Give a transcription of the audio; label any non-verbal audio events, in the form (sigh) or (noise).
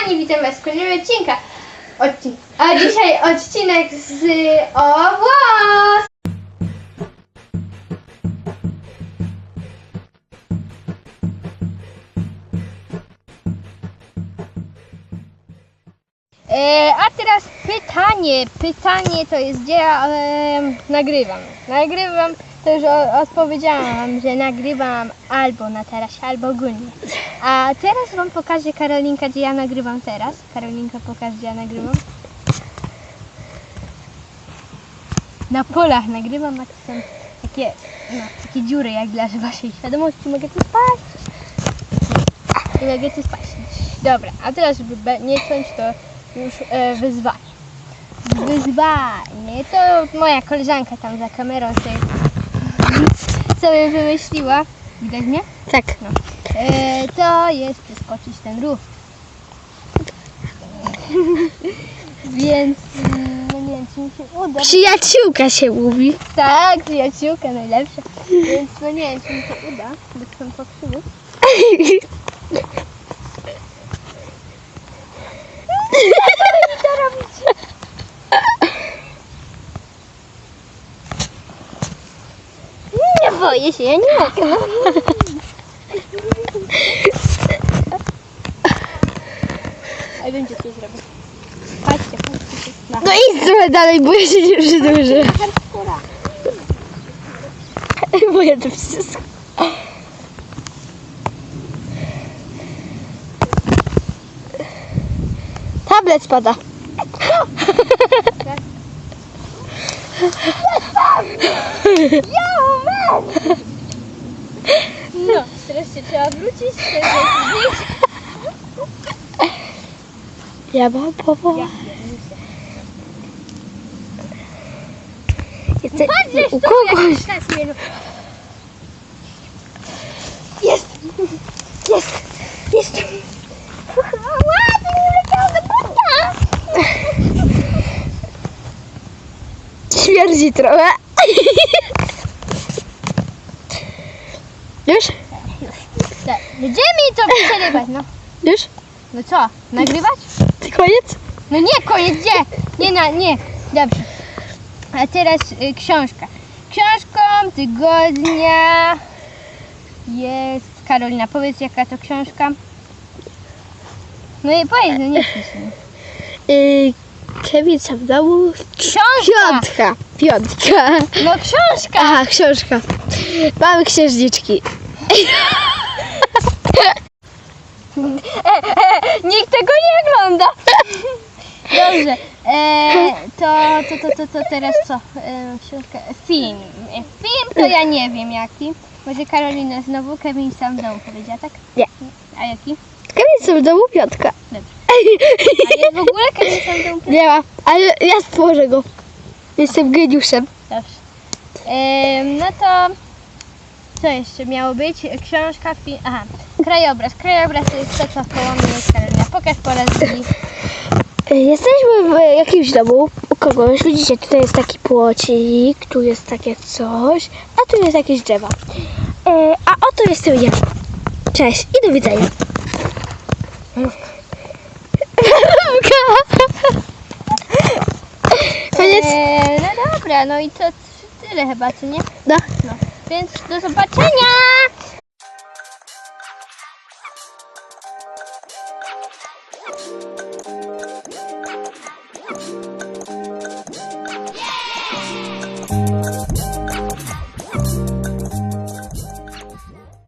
kochani, witam was w kolejnym odcinka. Odcin A dzisiaj odcinek z o włos. E, a teraz pytanie. Pytanie to jest, gdzie ja e, nagrywam. Nagrywam, to już odpowiedziałam że nagrywam albo na tarasie, albo ogólnie. A teraz wam pokażę Karolinka, gdzie ja nagrywam teraz. Karolinka pokaż, gdzie ja nagrywam. Na polach nagrywam, a to są takie, no, takie dziury jak dla waszej świadomości. Mogę tu spać. I mogę tu spać. Dobra, a teraz żeby nie ciąć, to już e, wyzwanie. Wyzwanie. To moja koleżanka tam za kamerą sobie, sobie wymyśliła. Widać mnie? Tak. No. E, to jest przeskoczyć ten ruch. (laughs) Więc no nie wiem, czy mi się uda. Przyjaciółka się mówi. Tak, przyjaciółka najlepsza. Więc no nie wiem, czy mi się uda, bo są pokrzywy. (laughs) Nie boję się, ja nie mogę. (laughs) No. A wiem, gdzie to zrobię. Patrzcie, patrzcie. Na No idź trochę dalej, bo ja się nie hardcora. Bo ja to wszystko. Tablet spada. No, teraz się trzeba wrócić, trzeba znieść. Ja mam powołać. Ja Jestem Patrzcie, u kogoś. Jest! Jest! Jest! Ładnie mi leciało do buta. Śmierdzi trochę. Już? Tak, Gdzie mi to przerywać, no? Już? No co, nagrywać? Ty koniec? No nie, koniec, gdzie? Nie, na, nie, dobrze. A teraz y, książka. Książką tygodnia jest... Karolina, powiedz jaka to książka? No i powiedz, no nie no. Yy, Kiewica w domu. Książka! Piątka. Piątka. No książka! Aha, książka. Mamy księżniczki. (laughs) Nikt tego nie ogląda. Dobrze. E, to, to, to, to, to teraz co? E, książka, film. E, film to ja nie wiem jaki. Może Karolina znowu Kevin sam w domu powiedziała, tak? Nie. A jaki? Kiewica w domu piątka. Dobrze. A jest w ogóle Kevin sam w domu? Nie ma, ale ja stworzę go. Jestem geniuszem. Dobrze. E, no to co jeszcze miało być? Książka, film. Aha. Krajobraz. Krajobraz to jest to, co koło mnie jest Karolina. Pokaż po raz drugi. Yy, Jesteśmy w jakimś domu u kogoś. Widzicie, tutaj jest taki płocik, tu jest takie coś, a tu jest jakieś drzewa. Yy, a oto jestem ja. Cześć i do widzenia. (laughs) Koniec? E, no dobra, no i to tyle chyba, co nie? No. No. Więc do zobaczenia! Música